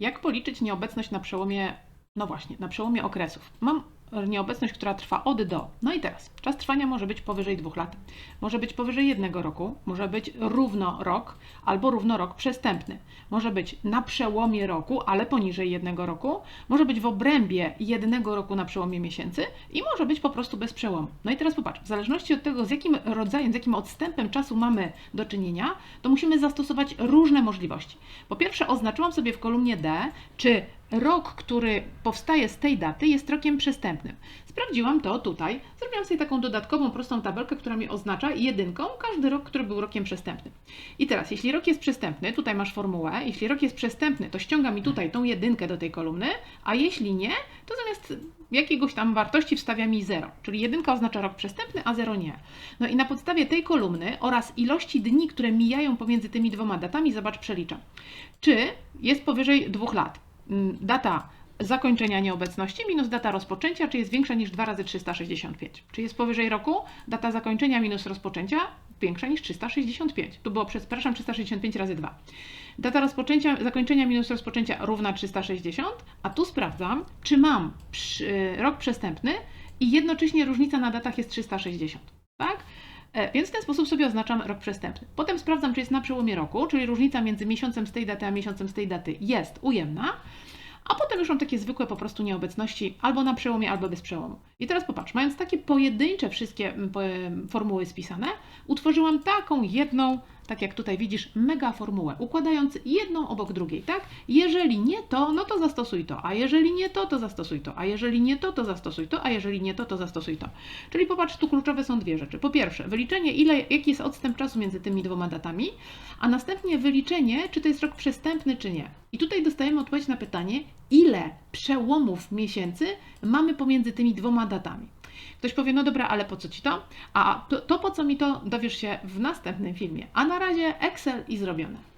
Jak policzyć nieobecność na przełomie, no właśnie, na przełomie okresów? Mam nieobecność, która trwa od do. No i teraz, czas trwania może być powyżej dwóch lat, może być powyżej jednego roku, może być równo rok albo równo rok przestępny. Może być na przełomie roku, ale poniżej jednego roku, może być w obrębie jednego roku na przełomie miesięcy i może być po prostu bez przełomu. No i teraz popatrz, w zależności od tego, z jakim rodzajem, z jakim odstępem czasu mamy do czynienia, to musimy zastosować różne możliwości. Po pierwsze, oznaczyłam sobie w kolumnie D, czy rok, który powstaje z tej daty, jest rokiem przestępnym. Sprawdziłam to tutaj. Zrobiłam sobie taką dodatkową, prostą tabelkę, która mi oznacza jedynką każdy rok, który był rokiem przestępnym. I teraz, jeśli rok jest przestępny, tutaj masz formułę, jeśli rok jest przestępny, to ściąga mi tutaj tą jedynkę do tej kolumny, a jeśli nie, to zamiast jakiegoś tam wartości wstawia mi 0, czyli jedynka oznacza rok przestępny, a 0 nie. No i na podstawie tej kolumny oraz ilości dni, które mijają pomiędzy tymi dwoma datami, zobacz, przeliczam. Czy jest powyżej dwóch lat? Mm, Data zakończenia nieobecności minus data rozpoczęcia, czy jest większa niż 2 razy 365? Czy jest powyżej roku? Data zakończenia minus rozpoczęcia większa niż 365. Tu było, przepraszam, 365 razy 2. Data rozpoczęcia, zakończenia minus rozpoczęcia równa 360, a tu sprawdzam, czy mam przy, rok przestępny i jednocześnie różnica na datach jest 360. Tak? E, Więc w ten sposób sobie oznaczam rok przestępny. Potem sprawdzam, czy jest na przełomie roku, czyli różnica między miesiącem z tej daty a miesiącem z tej daty jest ujemna. A potem już mam takie zwykłe po prostu nieobecności albo na przełomie, albo bez przełomu. I teraz popatrz, mając takie pojedyncze wszystkie mm, formuły spisane, utworzyłam taką jedną, tak jak tutaj widzisz, mega formułę, układając jedną obok drugiej, tak? Jeżeli nie to, no to zastosuj to, a jeżeli nie to, to zastosuj to, a jeżeli nie to, to zastosuj to, a jeżeli nie to, to zastosuj to. Czyli popatrz, tu kluczowe są dwie rzeczy. Po pierwsze, wyliczenie, ile, jaki jest odstęp czasu między tymi dwoma datami, a następnie wyliczenie, czy to jest rok przestępny, czy nie. I tutaj dostajemy odpowiedź na pytanie, ile przełomów miesięcy mamy pomiędzy tymi dwoma datami. Ktoś powie, no dobra, ale po co ci to? A to, to po co mi to dowiesz się w następnym filmie. A na razie Excel i zrobione.